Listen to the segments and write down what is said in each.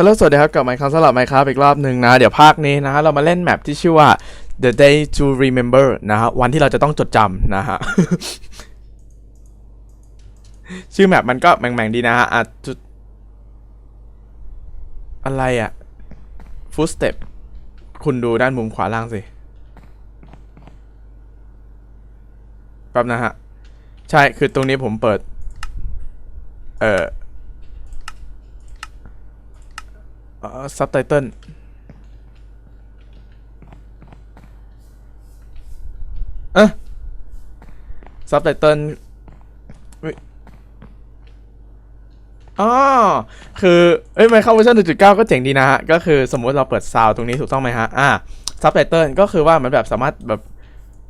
ฮัลโหลสวัสดีครับ กลับมาครั้งสำหรับไมค์ครับอีกรอบหนึ่งนะ เดี๋ยวภาคนี้นะฮะ เรามาเล่นแมปที่ชื่อว่า The Day to Remember นะฮะ วันที่เราจะต้องจดจำนะฮะ ชื่อแมปมันก็แหม่งๆดีนะฮะอะจุดอะไรอะ Footstep คุณดูด้านมุมขวาล่างสิ แป๊บนะฮะ ใช่คือตรงนี้ผมเปิด เอ่อ เอ่อ ซับไตเติลเอะซับไตเติลอ๋อคือเอ้ยไมเข้าเวอร์ชัน1.9 ก็เจ๋งดีนะฮะ ก็คือสมมุติเราเปิดซาวตรงนี้ถูกต้องไหมฮะ อ่าซับไตเติลก็คือว่ามันแบบสามารถแบบ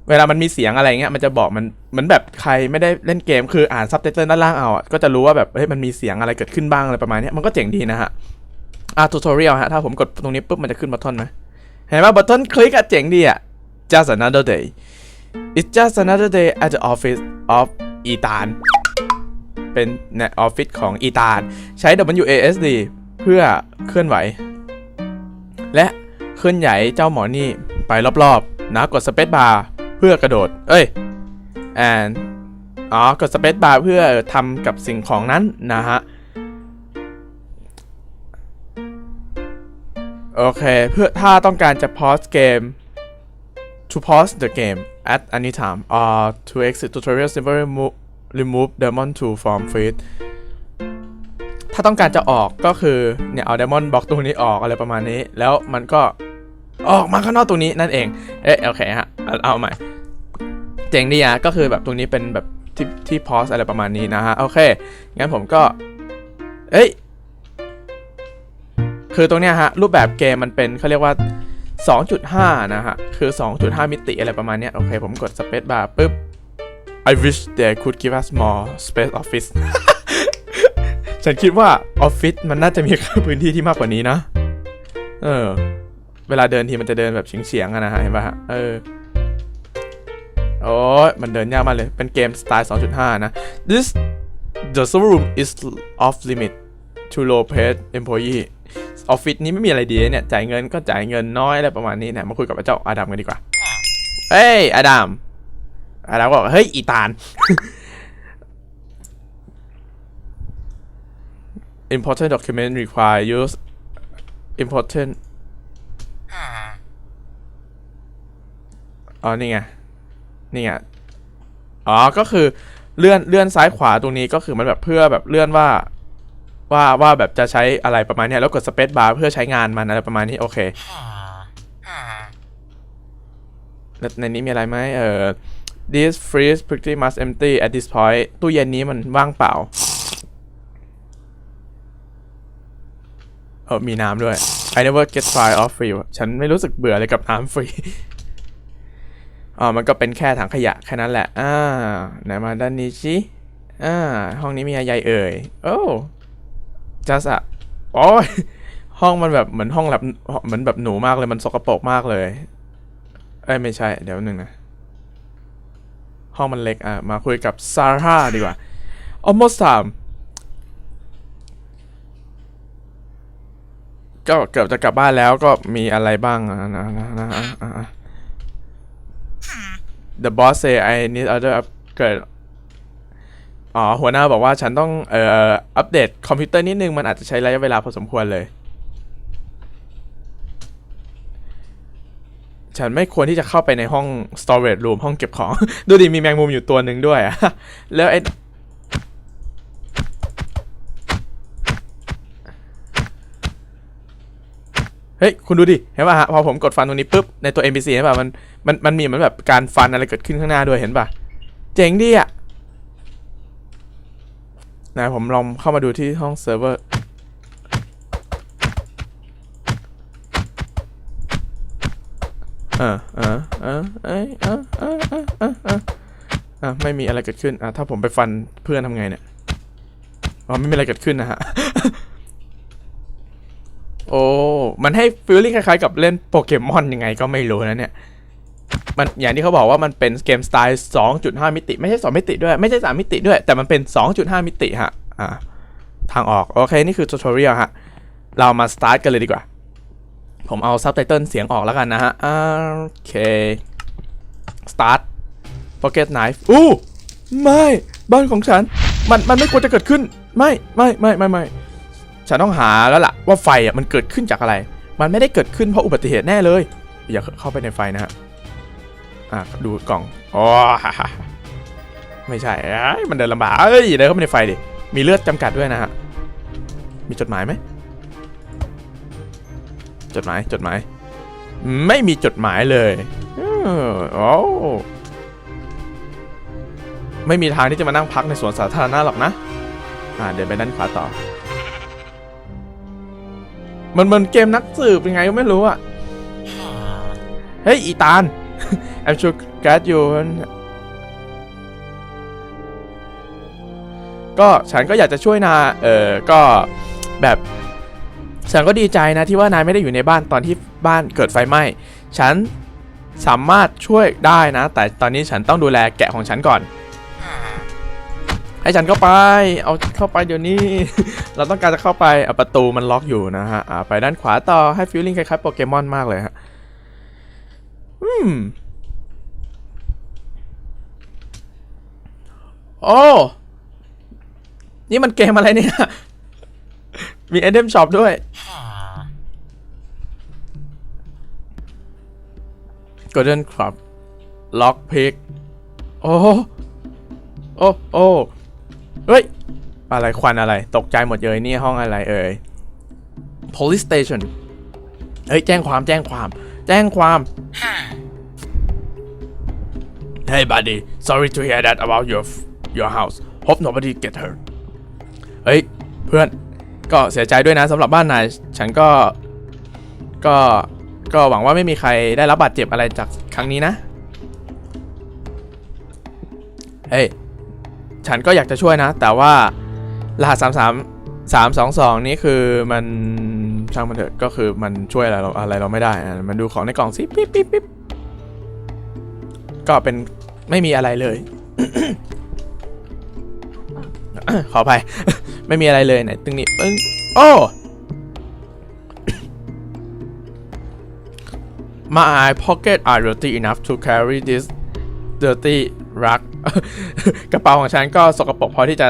เวลามันมีเสียงอะไรเงี้ยมันจะบอกมันเหมือนแบบใครไม่ได้เล่นเกมคืออ่านซับไตเติลด้านล่างเอาอะก็จะรู้ว่าแบบเฮ้ยมันมีเสียงอะไรเกิดขึ้นบ้างอะไรประมาณนี้มันก็เจ๋งดีนะฮะ อะทูตอเรียลฮะ ถ้าผมกดตรงนี้ปุ๊บมันจะขึ้นบัตทอนไหมเห็นไหมบัตทอนคลิกอะเจ๋งดีอะ just another day it's just another day at the office of อีตานเป็นในออฟฟิศของอีตานใช้ WASD เพื่อเคลื่อนไหว และเคลื่อนไหวเจ้าหมอนี่ไปรอบๆนะกด space bar เพื่อกระโดด เอ้ย and อ๋อกด space bar เพื่อทำกับสิ่งของนั้นนะฮะ โอเค เพื่อถ้าต้องการจะ pause เกม to pause the game at any time or to exit tutorial simply remove remove demon to from feed ถ้าต้องการจะออกก็คือ เนี่ย เอา demon box ตรงนี้ออกอะไรประมาณนี้ แล้วมันก็ออกมาข้างนอกตรงนี้นั่นเอง เอ๊ะโอเคฮะ เอาเอาใหม่ เจ๋งดีอะก็คือแบบตรงนี้เป็นแบบที่ที่ pause อะไรประมาณนี้นะฮะ โอเค งั้นผมก็ เอ้ย คือตรงเนี้ยฮะรูปแบบเกมมันเป็นเขาเรียกว่า 2.5 นะฮะ คือ 2.5 มิติอะไรประมาณเนี้ยโอเค ผมกด space bar ปุ๊บ I wish they could give us more space office ฉันคิดว่าออฟฟิศมันน่าจะมีพื้นที่ที่มากกว่านี้นะ เออ เวลาเดินทีมันจะเดินแบบเฉียงๆอะนะฮะเห็นปะฮะเออโอ้ยมันเดินยากมากเลย เป็นเกมสไตล์ 2.5 นะ this the server room is off limit to low paid employee ออฟฟิศนี้ไม่มีอะไรดีเนี่ยจ่ายเงินก็จ่ายเงินน้อยอะไรประมาณนี้เนี่ยมาคุยกับเจ้าอาดัมกันดีกว่าเฮ้ยอาดัมอาดัมก็บอกเฮ้ยอีตาล important document require use important อ๋อ นี่ไง นี่ไง อ๋อ ก็คือเลื่อนเลื่อนซ้ายขวาตรงนี้ก็คือมันแบบเพื่อแบบเลื่อนว่า ว่าว่าแบบจะใช้อะไรประมาณนี้แล้วกดสเปซบาร์เพื่อใช้งานมันอะไรประมาณนี้โอเคแล้วในนี้มีอะไรไหมเออ this freeze pretty much empty at this point ตู้เย็นนี้มันว่างเปล่า เออมีน้ำด้วย I never get tired of free ฉันไม่รู้สึกเบื่อเลยกับน้ำฟรีอ๋อมันก็เป็นแค่ถังขยะแค่นั้นแหละ อ่า ไหนมาด้านนี้สิอ่า ห้องนี้มีอะไรเอ่ย โอ้ จัสอะโอ้ยห้องมันแบบเหมือนห้องแลบเหมือนแบบหนูมากเลยมันสกปรกมากเลยเอ้ยไม่ใช่ เดี๋ยวหนึ่งนะ ห้องมันเล็กอะ มาคุยกับซาร่าดีกว่า almost time ก็เกือบจะกลับบ้านแล้วก็มีอะไรบ้างอะนะนะนะอะอะอะ The boss say I need other upgrade อ๋อหัวหน้าบอกว่าฉันต้องเอ่ออัปเดตคอมพิวเตอร์นิดนึง มันอาจจะใช้ระยะเวลาพอสมควรเลย ฉันไม่ควรที่จะเข้าไปในห้อง storage room ห้องเก็บของ ดูดิมีแมงมุมอยู่ตัวหนึ่งด้วยอะแล้วไอ้เฮ้ย คุณดูดิ เห็นป่ะฮะ พอผมกดฟันตรงนี้ปุ๊บ ในตัว NPC เห็นป่ะ มัน มัน มันมีเหมือนแบบการฟันอะไรเกิดขึ้นข้างหน้าด้วย เห็นป่ะ เจ๋งดีอะ นะผมลองเข้ามาดูที่ห้องเซิร์ฟเวอร์เออเออเออเออเออเออเออเออเอออะไม่มีอะไรเกิดขึ้นอะถ้าผมไปฟันเพื่อนทำไงเนี่ยอ๋อไม่มีอะไรเกิดขึ้นนะฮะโอ้มันให้ฟีลลิ่งคล้ายๆกับเล่นโปเกมอนยังไงก็ไม่รู้นะเนี่ย มันอย่างที่เขาบอกว่ามันเป็นเกมสไตล์ 2.5 มิติ ไม่ใช่ 2 มิติด้วย ไม่ใช่ 3 มิติด้วย แต่มันเป็น 2.5 มิติฮะ อ่า ทางออก โอเค นี่คือ tutorial ฮะ เรามาสตาร์ทกันเลยดีกว่า ผมเอาซับไตเติลเสียงออกแล้วกันนะฮะ โอเค start pocket knife อู้ ไม่ บ้านของฉัน มัน มันไม่ควรจะเกิดขึ้น ไม่ ไม่ ไม่ ไม่ ไม่ ฉันต้องหาแล้วล่ะ ว่าไฟอะ มันเกิดขึ้นจากอะไร มันไม่ได้เกิดขึ้นเพราะอุบัติเหตุแน่เลย อย่าเข้าไปในไฟนะฮะ อะดูกล่องอ๋อไม่ใช่มันเดินลำบากเอ้ยเดินเข้าไปในไฟดิมีเลือดจำกัดด้วยนะฮะมีจดหมายไหมจดหมายจดหมาย ไม่มีจดหมายเลยโอ้ไม่มีทางที่จะมานั่งพักในสวนสาธารณะหรอกนะ อ่าเดินไปด้านขวาต่อ มันเหมือนเกมนักสืบยังไงก็ไม่รู้อะเฮ้ยอีตาล I'm sure glad you ก็ฉันก็อยากจะช่วยนาเออก็แบบฉันก็ดีใจนะที่ว่านายไม่ได้อยู่ในบ้านตอนที่บ้านเกิดไฟไหม้ฉันสามารถช่วยได้นะ แต่ตอนนี้ฉันต้องดูแลแกะของฉันก่อน ให้ฉันเข้าไป เอาเข้าไปเดี๋ยวนี้ เราต้องการจะเข้าไปอะประตูมันล็อกอยู่นะฮะไปด้านขวาต่อให้ฟีลลิ่งคล้ายๆโปเกมอนมากเลยฮะ อืมโอ้นี่มันเกมอะไรเนี่ย มีไอเทมช็อปด้วย Golden Club Lock Pick โอ้ โอ้ โอ้ เฮ้ย อะไรควันอะไร ตกใจหมดเลยนี่ห้องอะไรเอ่ย police station เฮ้ย แจ้งความแจ้งความ แจ้งความ Hey buddy sorry to hear that about your your house hope nobody get hurt เฮ้ย เพื่อนก็เสียใจด้วยนะสำหรับบ้านนาย ฉันก็ ก็ ก็หวังว่าไม่มีใครได้รับบาดเจ็บอะไรจากครั้งนี้นะ เฮ้ย ฉันก็อยากจะช่วยนะ แต่ว่ารหัสสามสามสามสองสองนี้คือมัน ช่างมันเถอะก็คือมันช่วยอะไรเราอะไรเราไม่ได้อะมันดูของในกล่องสิปิ๊บปิ๊บปิ๊บก็เป็นไม่มีอะไรเลยขออภัย ไม่มีอะไรเลยไหนตึงนี้ปึ้งโอ้ My pocket are dirty enough to carry this dirty rug กระเป๋าของฉันก็สกปรกพอที่จะ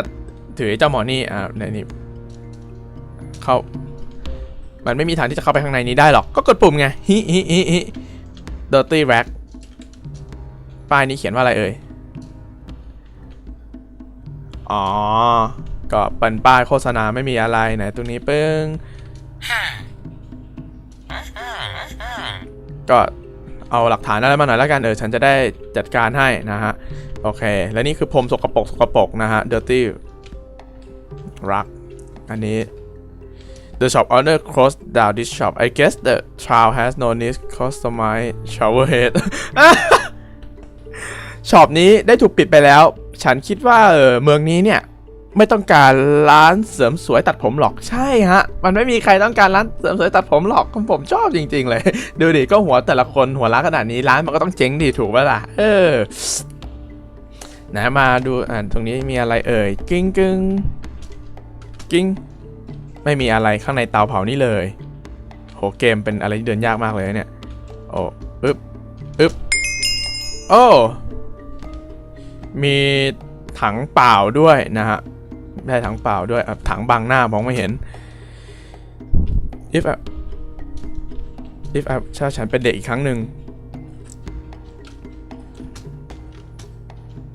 ถือเจ้าหมอนี่อ่าในนี่เข้า มันไม่มีทางที่จะเข้าไปข้างในนี้ได้หรอก ก็กดปุ่มไง ฮิฮิฮิฮิ dirty rag ป้ายนี้เขียนว่าอะไรเอ่ย อ๋อ ก็เป็นป้ายโฆษณาไม่มีอะไรไหนตรงนี้ปึ้ง ก็เอาหลักฐานอะไรมาหน่อยแล้วกันเออฉันจะได้จัดการให้นะฮะ โอเค และนี่คือพรมสกปรกสกปรกนะฮะ dirty rug อันนี้ The shop owner closed down this shop I guess the child has no need customize shower head ช็อปนี้ได้ถูกปิดไปแล้ว ฉันคิดว่าเออเมืองนี้เนี่ย ไม่ต้องการร้านเสริมสวยตัดผมหรอก ใช่ฮะ มันไม่มีใครต้องการร้านเสริมสวยตัดผมหรอกผมชอบจริง ๆ เลย ดูดิก็หัวแต่ละคนหัวล้านขนาดนี้ร้านมันก็ต้องเจ๊งดิถูกปะล่ะ เออนะมาดูอ่านตรงนี้มีอะไรเอ่ยกิ้งกึ้งกิ้ง ไม่มีอะไรข้างในเตาเผานี่เลยโหเกมเป็นอะไรที่เดินยากมากเลยเนี่ยโอ้อึ๊บอึ๊บโอ้มีถังเปล่าด้วยนะฮะได้ถังเปล่าด้วยถังบังหน้ามองไม่เห็น if I if I ถ้าฉันเป็นเด็กอีกครั้งหนึ่ง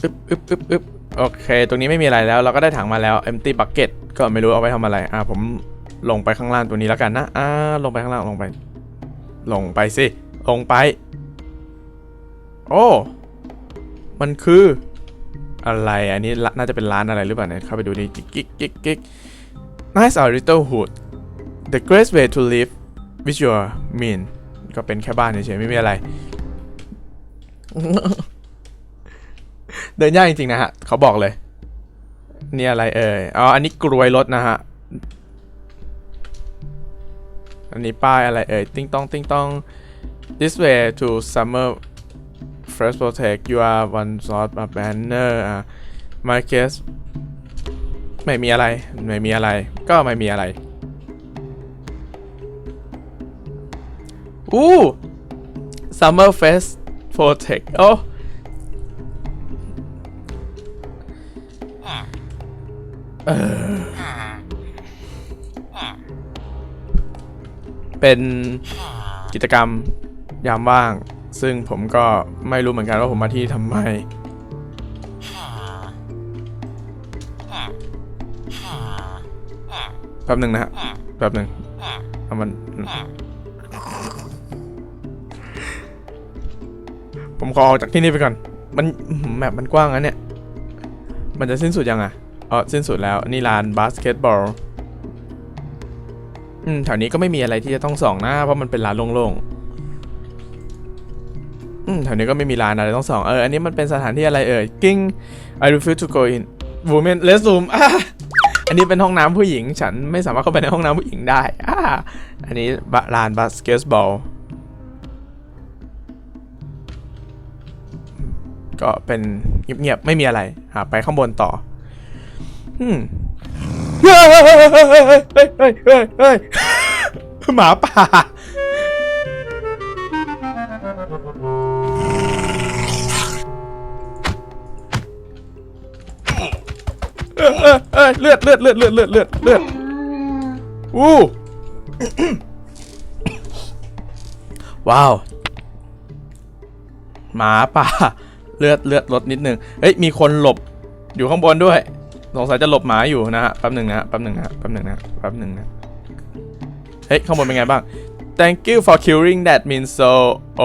อึ๊บอึ๊บอึ๊บอึ๊บ โอเค ตรงนี้ไม่มีอะไรแล้ว เราก็ได้ถังมาแล้ว empty bucket ก็ไม่รู้เอาไว้ทำอะไร อะผมลงไปข้างล่างตัวนี้แล้วกันนะ อ่า ลงไปข้างล่าง ลงไป ลงไปสิ ลงไป โอ้ มันคือ อะไร อันนี้น่าจะเป็นร้านอะไรหรือเปล่าเนี่ย เข้าไปดูดิกิ๊กกิ๊กกิ๊กกิ๊ก Nice a little hood The great way to live with your mean ก็เป็นแค่บ้านเฉยๆไม่มีอะไร เดินยากจริงๆนะฮะเขาบอกเลย นี่อะไรเอ่ยอ๋ออันนี้กลวยรถนะฮะอันนี้ป้ายอะไรเอ่ยติ้งต้องติ้งต้อง This way to summer first protect you are one sort of banner อะ my case ไม่มีอะไร ไม่มีอะไร ก็ไม่มีอะไรอู้ Summer Fest Protect โอ้ เออเป็นกิจกรรมยามว่าง ซึ่งผมก็ไม่รู้เหมือนกันว่าผมมาที่ทำไม แป๊บหนึ่งนะฮะ แป๊บหนึ่งเอามัน ผมขอออกจากที่นี่ไปก่อน มันแมปมันกว้างนะเนี่ย มันจะสิ้นสุดยังอะ อ๋อสิ้นสุดแล้วนี่ลานบาสเกตบอลอืมแถวนี้ก็ไม่มีอะไรที่จะต้องส่องนะเพราะมันเป็นลานโล่งๆอืมแถวนี้ก็ไม่มีลานอะไรต้องส่องเอออันนี้มันเป็นสถานที่อะไรเอ่ยกิ้ง I refuse to go in women restroom อะอันนี้เป็นห้องน้ำผู้หญิง ฉันไม่สามารถเข้าไปในห้องน้ำผู้หญิงได้อ่าอันนี้ลานบาสเกตบอลก็เป็นเงียบๆไม่มีอะไรหาไปข้างบนต่อ เฮ้ยเฮ้ยเฮ้ยเฮ้ยหมาป่าเลือดเลือดเลือดเลือดเลือดเลือดเลือดอู้ว้าว หมาป่า เลือดเลือดลดนิดนึง เฮ้ย มีคนหลบอยู่ข้างบนด้วย สงสัยจะหลบหมาอยู่นะฮะแป๊บหนึ่งนะฮะแป๊บหนึ่งนะฮะแป๊บหนึ่งนะแป๊บหนึ่งนะเฮ้ยข้างบนเป็นไงบ้าง Thank you for killing that means so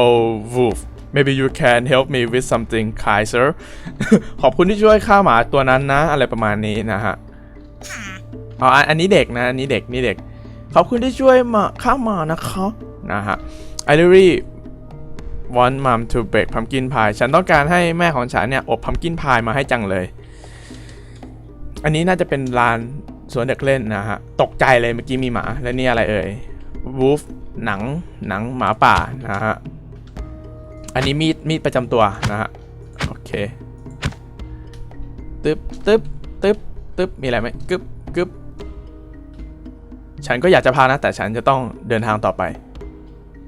oh wolf maybe you can help me with something Kaiser ขอบคุณที่ช่วยฆ่าหมาตัวนั้นนะ อะไรประมาณนี้นะฮะอ๋ออันนี้เด็กนะอันนี้เด็กนี่เด็ก ขอบคุณที่ช่วยมาฆ่าหมานะครับนะฮะ I really want mom to bake pumpkin pie ฉันต้องการให้แม่ของฉันเนี่ย อบ pumpkin pie มาให้จังเลย อันนี้น่าจะเป็นลานสวนเด็กเล่นนะฮะ ตกใจเลยเมื่อกี้มีหมา และนี่อะไรเอ่ย wolf หนังหนังหมาป่านะฮะ อันนี้มีดมีดประจำตัวนะฮะ โอเค ตึ๊บตึ๊บตึ๊บตึ๊บมีอะไรไหมกึ๊บกึ๊บฉันก็อยากจะพานะ แต่ฉันจะต้องเดินทางต่อไป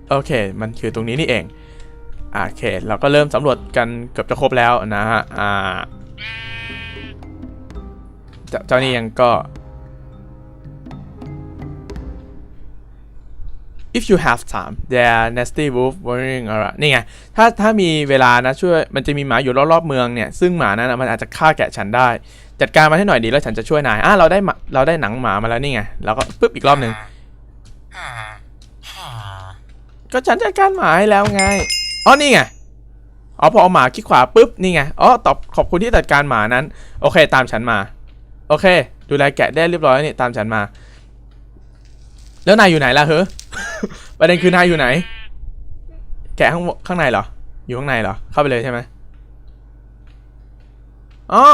โอเค มันคือตรงนี้นี่เองโอเค เราก็เริ่มสำรวจกันเกือบจะครบแล้วนะฮะ อ่า เจ้าเจ้านี่ยังก็ if you have time there nasty wolf worrying around นี่ไง ถ้าถ้ามีเวลานะช่วย มันจะมีหมาอยู่รอบๆเมืองเนี่ย ซึ่งหมานั้นนะมันอาจจะฆ่าแกะฉันได้ จัดการมันให้หน่อยดีแล้วฉันจะช่วยนาย อะเราได้มาเราได้หนังหมามาแล้วนี่ไง แล้วก็ปึ๊บอีกรอบหนึ่ง ก็ฉันจัดการหมาให้แล้วไง อ๋อ นี่ไง อ๋อพอเอาหมาคลิกขวาปุ๊บ นี่ไง อ๋อ ตอบขอบคุณที่จัดการหมานั้น โอเค ตามฉันมา โอเค ดูแลแกะได้เรียบร้อยนี่ตามฉันมา แล้วนายอยู่ไหนล่ะเฮ้ประเด็นคือนายอยู่ไหน แกะข้างข้างในเหรอ อยู่ข้างในเหรอ เข้าไปเลยใช่ไหมอ๋อ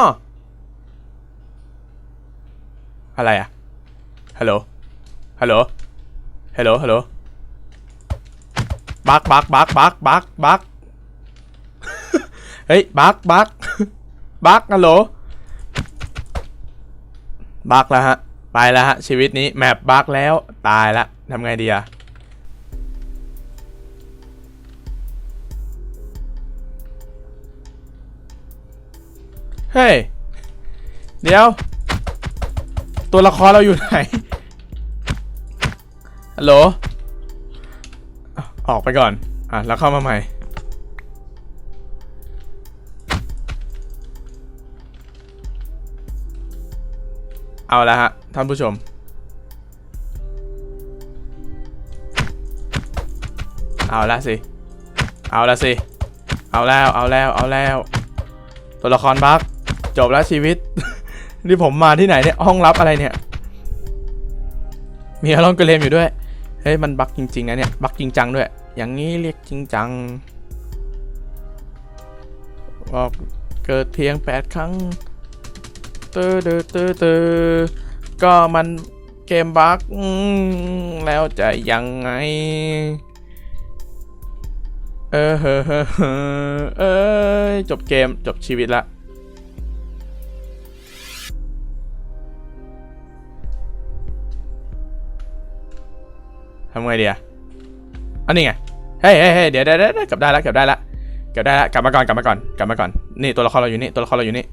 อะไรอะฮัลโหล ฮัลโหล ฮัลโหล ฮัลโหล บักบักบักบักบักบักเฮ้ย บักบักบักฮัลโหล บักแล้วฮะ ไปแล้วฮะ ชีวิตนี้แมปบักแล้วตายละทำไงดีอะเฮ้ย เดี๋ยว ตัวละครเราอยู่ไหน ฮัลโหล ออกไปก่อน อะ แล้วเข้ามาใหม่ เอาละฮะ ท่านผู้ชม เอาละสิ เอาละสิ เอาแล้ว เอาแล้ว เอาแล้ว ตัวละครบักจบแล้วชีวิต นี่ผมมาที่ไหนเนี่ย ห้องลับอะไรเนี่ย มีอารอนเกเลมอยู่ด้วย เฮ้ย มันบักจริงๆนะเนี่ย บักจริงจังด้วย อย่างนี้เรียกจริงจังบอกเกิดเพียง 8 ครั้ง เตอเตอเตอเตอก็มันเกมบักแล้วจะยังไง เออเฮ้อเฮอเฮ้อเอ้ยจบเกมจบชีวิตละทำไงดีอะอันนี้ไง เฮ้ยเฮ้ยเฮ้ยเดี๋ยวเดี๋ยวเดี๋ยวเกือบได้แล้วเกือบได้แล้วเกือบได้แล้วกลับมาก่อนกลับมาก่อนกลับมาก่อน นี่ตัวละครเราอยู่นี่ตัวละครเราอยู่นี่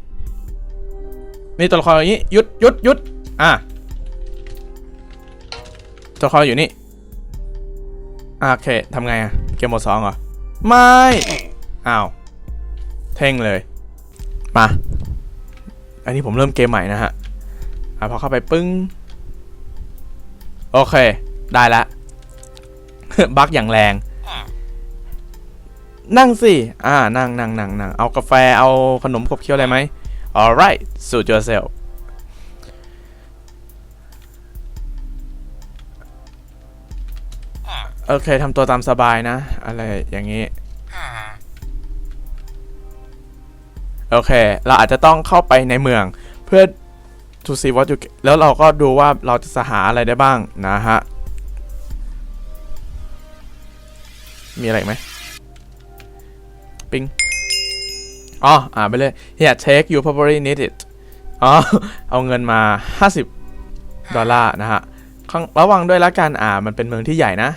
นี่ตัวละครอยู่นี่หยุดหยุดหยุดอะตัวละครอยู่นี่อโอเคทำไงอะเกมหมดสองเหรอ ไม่ อ้าว เท่งเลย มา อันนี้ผมเริ่มเกมใหม่นะฮะอะพอเข้าไปปึ้ง โอเค ได้ละ บั๊กอย่างแรง นั่งสิ อ่า นั่งนั่งนั่งนั่งเอากาแฟ เอาขนมขบเคี้ยวอะไรไหม alright suit yourself โอเคทำตัวตามสบายนะ อะไรอย่างนี้ โอเค เราอาจจะต้องเข้าไปในเมืองเพื่อ to see what you แล้วเราก็ดูว่าเราจะหาอะไรได้บ้างนะฮะ มีอะไรไหม ปิง อ๋ออ่านไปเลย here take you probably need it อ๋อ เอาเงินมา 50 ดอลลาร์นะฮะข้างระวังด้วยละกันอ่า มันเป็นเมืองที่ใหญ่นะ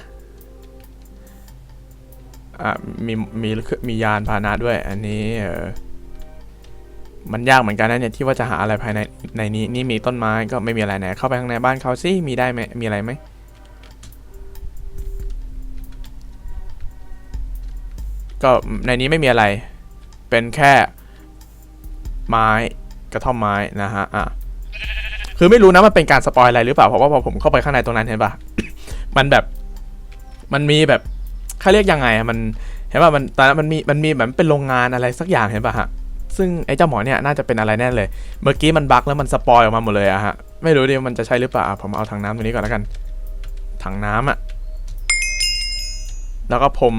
อ่า มี มี มียานพาหนะด้วย อันนี้เออมันยากเหมือนกันนะเนี่ยที่ว่าจะหาอะไรภายในในนี้นี่มีต้นไม้ก็ไม่มีอะไรไหนเข้าไปข้างในบ้านเขาสิมีได้ไหมมีอะไรไหมก็ในนี้ไม่มีอะไร เป็นแค่ไม้กระท่อมไม้นะฮะอะคือไม่รู้นะมันเป็นการสปอยอะไรหรือเปล่าเพราะว่าพอผมเข้าไปข้างในตรงนั้นเห็นปะมันแบบมันมีแบบเขาเรียกยังไงอะมันเห็นป่ะมันตอนนั้นมันมีมันมีแบบเป็นโรงงานอะไรสักอย่างเห็นป่ะฮะซึ่งไอ้เจ้าหมอเนี่ยน่าจะเป็นอะไรแน่เลย เมื่อกี้มันบั๊กแล้วมันสปอยออกมาหมดเลยอะฮะไม่รู้ดิมันจะใช่หรือเปล่าผมเอาถังน้ำตัวนี้ก่อนแล้วกันถังน้ำอะแล้วก็พรม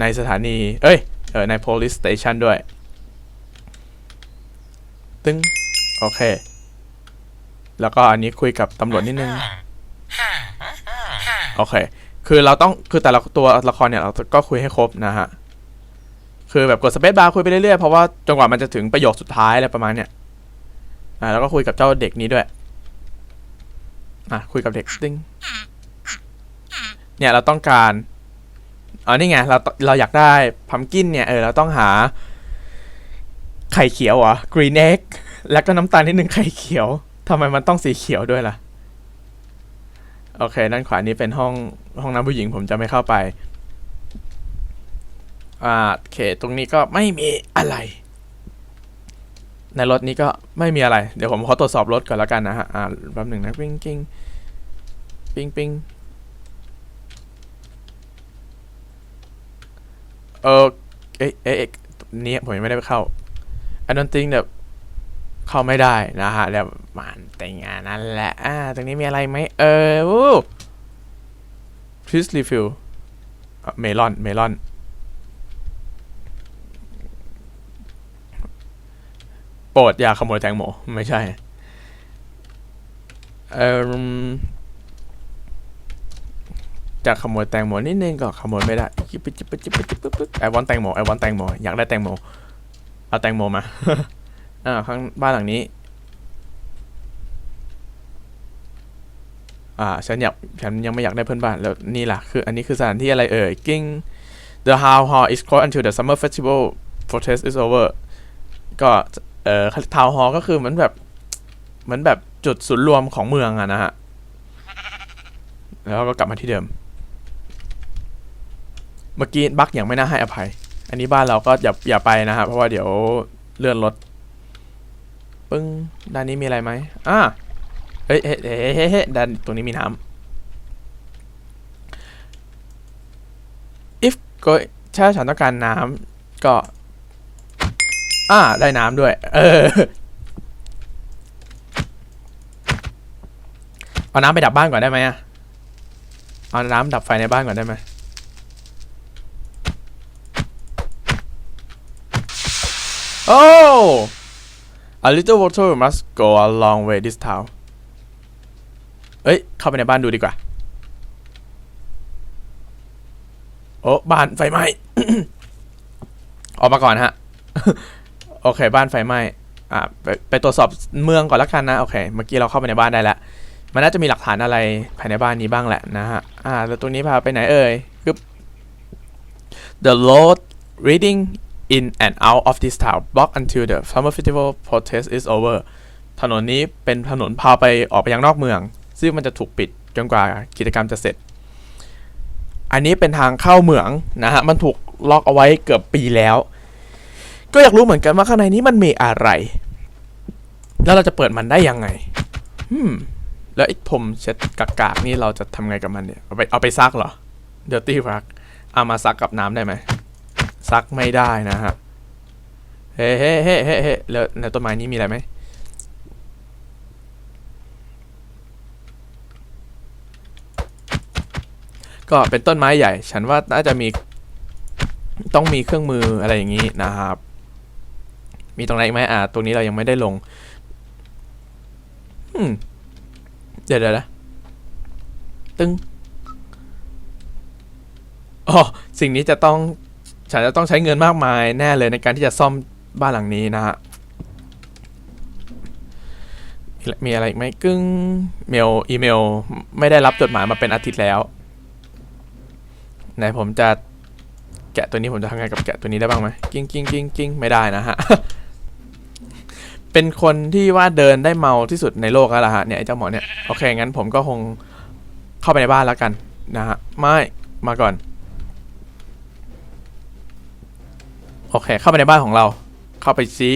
ในสถานี เอ้ย ออใน police station ด้วย ตึ้ง โอเค แล้วก็อันนี้คุยกับตำรวจนิดนึง โอเค คือเราต้อง คือแต่ละตัวละครเนี่ย เราก็คุยให้ครบนะฮะ คือแบบกดสเปซบาร์คุยไปเรื่อยๆ เพราะว่าจนกว่ามันจะถึงประโยคสุดท้ายอะไรประมาณเนี้ยอ่า แล้วก็คุยกับเจ้าเด็กนี้ด้วย อะ คุยกับเด็กตึ้งเนี่ยเราต้องการ อ๋อนี่ไงเราเราอยากได้พัมกินเนี่ยเออเราต้องหา ไข่เขียวเหรอ green egg แล้วก็น้ำตาลนิดนึงไข่เขียวทำไมมันต้องสีเขียวด้วยล่ะ โอเค ด้านขวานี้เป็นห้องห้องน้ำผู้หญิงผมจะไม่เข้าไป อ่าโอเค ตรงนี้ก็ไม่มีอะไร ในรถนี้ก็ไม่มีอะไร เดี๋ยวผมขอตรวจสอบรถก่อนแล้วกันนะฮะ อ่าแป๊บหนึ่งนะ ปิ้งปิ้งปิ้งปิ้ง เออเอ๊ะเอ๊ะเอนี่ยผมยังไม่ได้ไปเข้า I don't think แบบเข้าไม่ได้นะฮะแล้วมันแต่งงานนั่นแหละอ่าตรงนี้มีอะไรไหมเออวู้ please refill เมลอน เมลอน โปรดอย่าขโมยแตงโม ไม่ใช่ เออ จะขโมยแตงโมนิดนึงก็ขโมยไม่ได้จิ๊บจิ๊บจิ๊บจิ๊บจิ๊บจิ๊บจิ๊บไอวอนแตงโมไอวอนแตงโมอยากได้แตงโมเอาแตงโมมาอ่าข้างบ้านหลังนี้ อ่าฉันอยากฉันยังไม่อยากได้เพื่อนบ้านแล้วนี่ล่ะคืออันนี้คือสถานที่อะไรเอ่ยกิ้ง The How Hall is closed until the summer festival protest is over ก็เอ่อ Town Hall ก็คือเหมือนแบบเหมือนแบบจุดศูนย์รวมของเมืองอะนะฮะ แล้วก็กลับมาที่เดิม เมื่อกี้บั๊กอย่างไม่น่าให้อภัย อันนี้บ้านเราก็อย่าอย่าไปนะฮะเพราะว่าเดี๋ยวเลื่อนรถปึ้งด้านนี้มีอะไรไหมอ่าเฮ้ยเฮ้เฮ้ยเฮ้ยเฮ้ยด้านตรงนี้มีน้ำ if ก็ถ้าฉันต้องการน้ำก็ อ่า ได้น้ำด้วย เออ เอาน้ำไปดับบ้านก่อนได้ไหมอะเอาน้ำดับไฟในบ้านก่อนได้ไหม โอ้ a little water must go a long way this town เอ้ย เข้าไปในบ้านดูดีกว่า โอ้ บ้านไฟไหม้ ออกมาก่อนฮะ โอเค บ้านไฟไหม้ อ่าไปไปตรวจสอบเมืองก่อนละกันนะ โอเค เมื่อกี้เราเข้าไปในบ้านได้แล้ว มันน่าจะมีหลักฐานอะไรภายในบ้านนี้บ้างแหละนะฮะ อ่า แล้วตรงนี้พาไปไหนเอ่ยกึบ The road reading in and out of this town block until the summer festival protest is over ถนนนี้เป็นถนนพาไปออกไปยังนอกเมือง ซึ่งมันจะถูกปิดจนกว่ากิจกรรมจะเสร็จ อันนี้เป็นทางเข้าเมืองนะฮะ มันถูกล็อกเอาไว้เกือบปีแล้ว ก็อยากรู้เหมือนกันว่าข้างในนี้มันมีอะไร แล้วเราจะเปิดมันได้ยังไงอืมแล้วไอ้ผมเช็ดกากๆนี่เราจะทำไงกับมันเนี่ย เอาไปเอาไปซักเหรอ dirty rag เอามาซักกับน้ำได้ไหม ซักไม่ได้นะฮะ เฮ้เฮ้เฮ้เฮ้เฮ้แล้วในต้นไม้นี้มีอะไรไหมก็เป็นต้นไม้ใหญ่ ฉันว่าน่าจะมีต้องมีเครื่องมืออะไรอย่างนี้นะครับ มีตรงไหนอีกไหมอ่า ตรงนี้เรายังไม่ได้ลงอืมเดี๋ยวเดี๋ยวนะตึ้งอ๋อสิ่งนี้จะต้อง ฉันจะต้องใช้เงินมากมายแน่เลยในการที่จะซ่อมบ้านหลังนี้นะฮะมีอะไรอีกไหมกึ้งเมลอีเมล ไม่ได้รับจดหมายมาเป็นอาทิตย์แล้วไหนผมจะแกะตัวนี้ผมจะทำไงกับแกะตัวนี้ได้บ้างไหมกิ้งกิ้งกิ้งกิ้งไม่ได้นะฮะ เป็นคนที่ว่าเดินได้เมาที่สุดในโลกแล้วล่ะฮะเนี่ยไอ้เจ้าหมอเนี่ยโอเคงั้นผมก็คงเข้าไปในบ้านแล้วกันนะฮะไม่มาก่อน โอเค เข้าไปในบ้านของเรา เข้าไปซี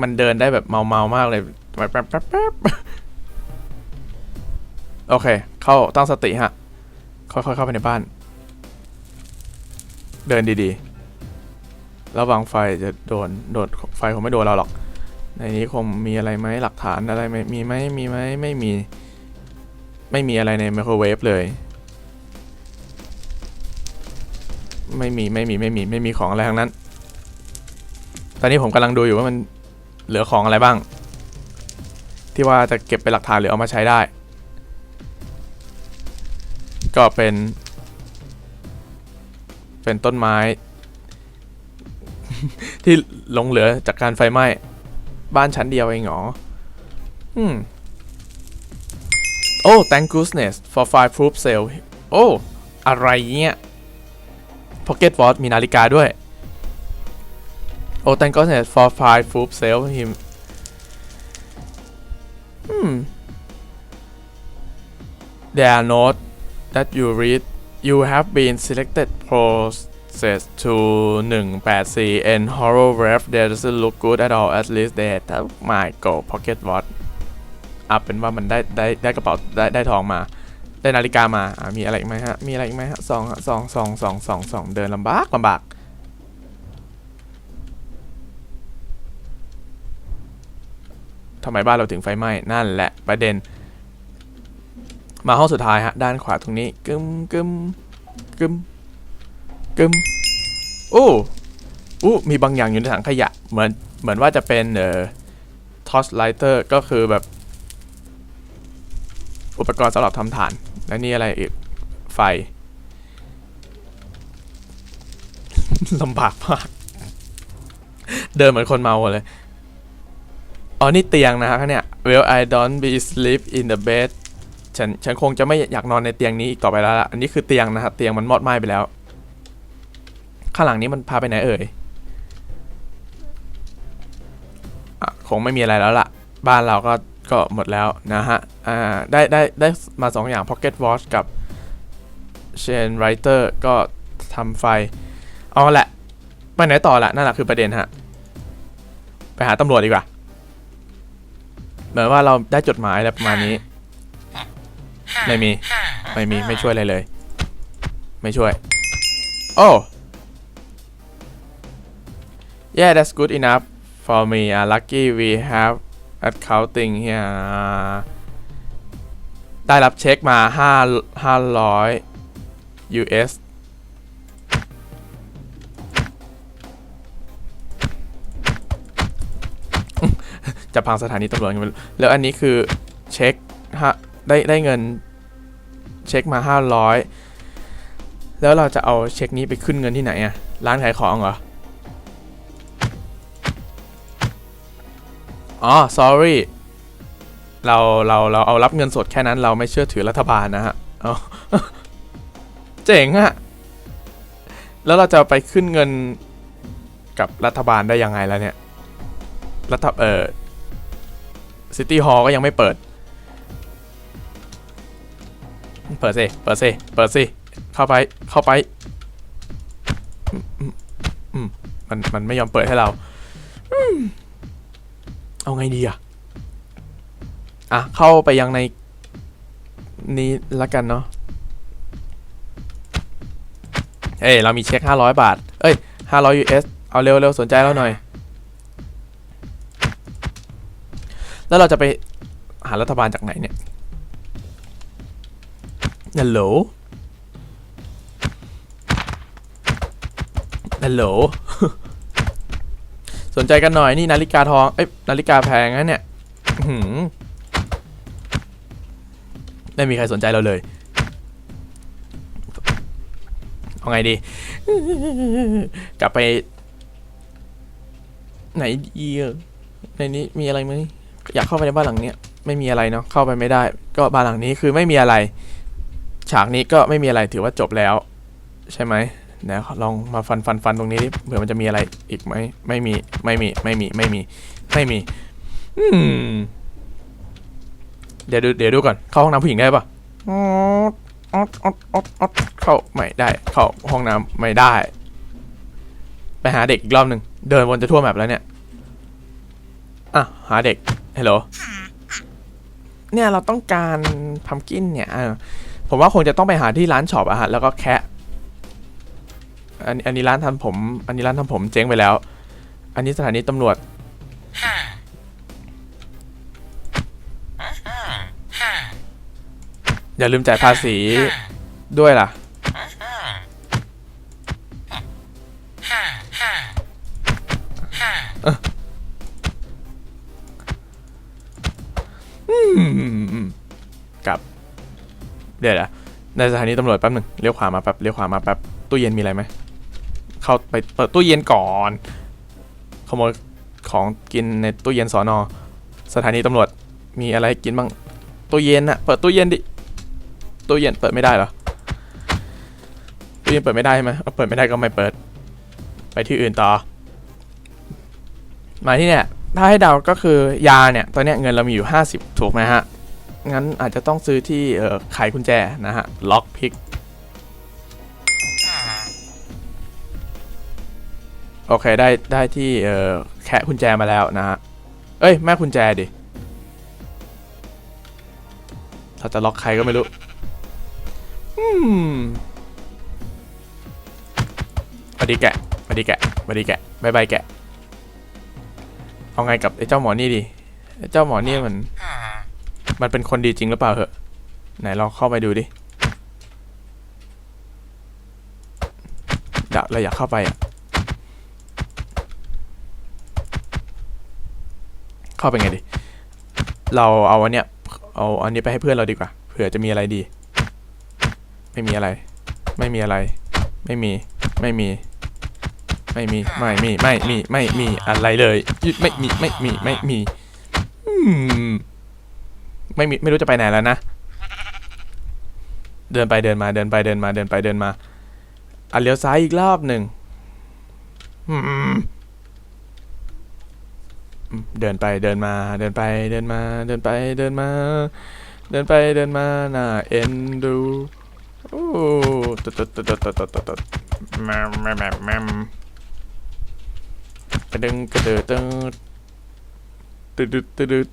มันเดินได้แบบเมาเมามากเลยแป๊บแป๊บแป๊บแป๊บโอเค เข้าตั้งสติฮะ ค่อยๆเข้าไปในบ้าน เดินดีๆ ระวังไฟจะโดน โดนไฟคงไม่โดนเราหรอก ในนี้คงมีอะไรไหมหลักฐานอะไรไหมมีไหมมีไหมไม่มี ไม่มีอะไรในไมโครเวฟเลย ไม่มี ไม่มี ไม่มี ไม่มีของอะไรทั้งนั้น ตอนนี้ผมกำลังดูอยู่ว่ามันเหลือของอะไรบ้าง ที่ว่าจะเก็บเป็นหลักฐานหรือเอามาใช้ได้ ก็เป็น เป็นต้นไม้ ที่หลงเหลือจากการไฟไหม้ บ้านชั้นเดียวเองเหรออืมโอ้ thank goodness for five proof sale โอ้ อะไรเงี้ย pocket watch มีนาฬิกาด้วย โอ้ thank goodness for five proof sale him อืม there are notes that you read you have been selected process to 184 and horror wrap that doesn't look good at all at least that my gold pocket watch อะเป็นว่ามันได้ได้ได้กระเป๋าได้ได้ทองมา ได้นาฬิกามา อะมีอะไรอีกไหมฮะ มีอะไรอีกไหมฮะสองสองสองสองสองสองเดินลำบากลำบาก ทำไมบ้านเราถึงไฟไหม้นั่นแหละประเด็น มาห้องสุดท้ายฮะด้านขวาตรงนี้กึมกึมกึมกึมโอ้อู้มีบางอย่างอยู่ในถังขยะ เหมือนเหมือนว่าจะเป็นเอ่อทอสไลเตอร์ก็คือแบบ อุปกรณ์สำหรับทำฐาน และนี่อะไรอีก ไฟลำบากมาก เดินเหมือนคนเมาเลย อ๋อนี่เตียงนะฮะเนี่ย Well I don't be sleep in the bed ฉันฉันคงจะไม่อยากนอนในเตียงนี้อีกต่อไปแล้วล่ะ อันนี้คือเตียงนะฮะ เตียงมันมอดไหม้ไปแล้ว ข้างหลังนี้มันพาไปไหนเอ่ยอะคงไม่มีอะไรแล้วล่ะ บ้านเราก็ก็หมดแล้วนะฮะ อ่า ได้ได้ได้มาสองอย่าง Pocket Watch กับ Chain Writer ก็ทำไฟ เอาละ ไปไหนต่อละนั่นแหละคือประเด็นฮะ ไปหาตำรวจดีกว่า เหมือนว่าเราได้จดหมายอะไรประมาณนี้ ไม่มี ไม่มี ไม่ช่วยอะไรเลย ไม่ช่วย โอ้ yeah that's good enough for me uh, lucky we have accounting here ได้รับเช็คมา5 500 US จะพังสถานีตำรวจกันไปแล้วอันนี้คือเช็คฮะได้ได้เงินเช็คมา 500 แล้วเราจะเอาเช็คนี้ไปขึ้นเงินที่ไหนอะร้านขายของเหรอ อ๋อ sorry เราเราเราเอารับเงินสดแค่นั้นเราไม่เชื่อถือรัฐบาลนะฮะเจ๋งอะแล้วเราจะไปขึ้นเงินกับรัฐบาลได้ยังไงแล้วเนี่ย รัฐเออ ซิตี้ฮอล์ก็ยังไม่เปิด เปิดสิ เปิดสิ เปิดสิ เข้าไป เข้าไป มัน มันไม่ยอมเปิดให้เราอเอาไงดีอะอะ เข้าไปยังในนี้ละกันเนาะ เอ้ยเรามีเช็ค 500 บาท เอ้ย 500 US เอาเร็วเร็วสนใจเราหน่อย แล้วเราจะไปหารัฐบาลจากไหนเนี่ยฮัลโหลฮัลโหลสนใจกันหน่อยนี่นาฬิกาทอง เอ้ยนาฬิกาแพงนะเนี่ยหืไม่มีใครสนใจเราเลย เอาไงดี กลับไป ไหนดีอะในนี้มีอะไรไหม อยากเข้าไปในบ้านหลังเนี้ยไม่มีอะไรเนาะเข้าไปไม่ได้ ก็บ้านหลังนี้คือไม่มีอะไร ฉากนี้ก็ไม่มีอะไรถือว่าจบแล้ว ใช่ไหมเดี๋ยลองมาฟันฟันฟันตรงนี้ดิเผื่อมันจะมีอะไรอีกไหมไม่มีไม่มีไม่มีไม่มีไม่มีอืมเดี๋ยวดูเดี๋ยวดูก่อนเข้าห้องน้ำผู้หญิงได้ปะออดออดออดออดเข้าไม่ได้ เข้าห้องน้ำไม่ได้ ไปหาเด็กอีกรอบหนึ่งเดินวนจะทั่วแมปแล้วเนี่ย อะหาเด็กฮัลโหลเนี่ยเราต้องการพัมกินเนี่ยผมว่าคงจะต้องไปหาที่ร้านช็อปอะฮะแล้วก็แคะอันอันนี้ร้านทำผม อันนี้ร้านทำผมเจ๊งไปแล้ว อันนี้สถานีตำรวจอย่าลืมจ่ายภาษีด้วยล่ะอืม กลับ เดี๋ยวนะในสถานีตำรวจแป๊บหนึ่งเลี้ยวขวามาแป๊บเลี้ยวขวามาแป๊บตู้เย็นมีอะไรไหมเข้าไปเปิดตู้เย็นก่อนขโมยของกินในตู้เย็นสอนอสถานีตำรวจมีอะไรกินบ้างตู้เย็นอะเปิดตู้เย็นดิตู้เย็นเปิดไม่ได้เหรอตู้เย็นเปิดไม่ได้ใช่ไหมเอาเปิดไม่ได้ก็ไม่เปิด ไปที่อื่นต่อ มาที่เนี่ย ถ้าให้เดาก็คือยาเนี่ย ตอนนี้เงินเรามีอยู่ 50 ถูกไหมฮะ งั้นอาจจะต้องซื้อที่เอ่อไขกุญแจนะฮะ ล็อกพิก โอเค ได้ได้ที่เออแคะกุญแจมาแล้วนะฮะ เอ้ย แม่กุญแจดิ เราจะล็อกใครก็ไม่รู้ อืมสวัสดีแกะสวัสดีแกะสวัสดีแกะบายบายแกะ เอาไงกับไอ้เจ้าหมอนี่ดิไอ้เจ้าหมอนี่มัน มันเป็นคนดีจริงหรือเปล่าเหอะไหนลองเข้าไปดูดิเดาเราอยากเข้าไปอะ เข้าไปไงดิ เราเอาอันเนี้ย เอาอันนี้ไปให้เพื่อนเราดีกว่า เผื่อจะมีอะไรดี ไม่มีอะไร ไม่มีอะไร ไม่มี ไม่มี ไม่มีไม่มีไม่มีไม่มีอะไรเลยไม่มีไม่มีไม่มีอืมไม่มีไม่รู้จะไปไหนแล้วนะ เดินไปเดินมาเดินไปเดินมาเดินไปเดินมาอะเลี้ยวซ้ายอีกรอบหนึ่งอืมเดินไปเดินมาเดินไปเดินมาเดินไปเดินมา เดินไปเดินมาน่าเอ็นดูโอ้ตุ๊ดตุ๊ดตุ๊ดตุ๊ดตุ๊ดตุ๊ดตุ๊ดแมมแมมแมมแมม กระดึงกระเดือดตึ๊ดตึ๊ดตึ๊ดตึ๊ดตึ๊ด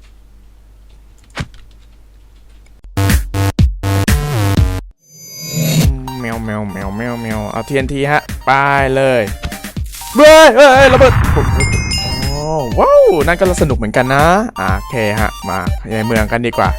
แมวแมวแมวแมวแมวเอาเทียนทีฮะ ไปเลยเฮ้ยเฮ้ยระเบิดโอ้ว้าว นั่นก็สนุกเหมือนกันนะอะโอเคฮะ มาในเมืองกันดีกว่า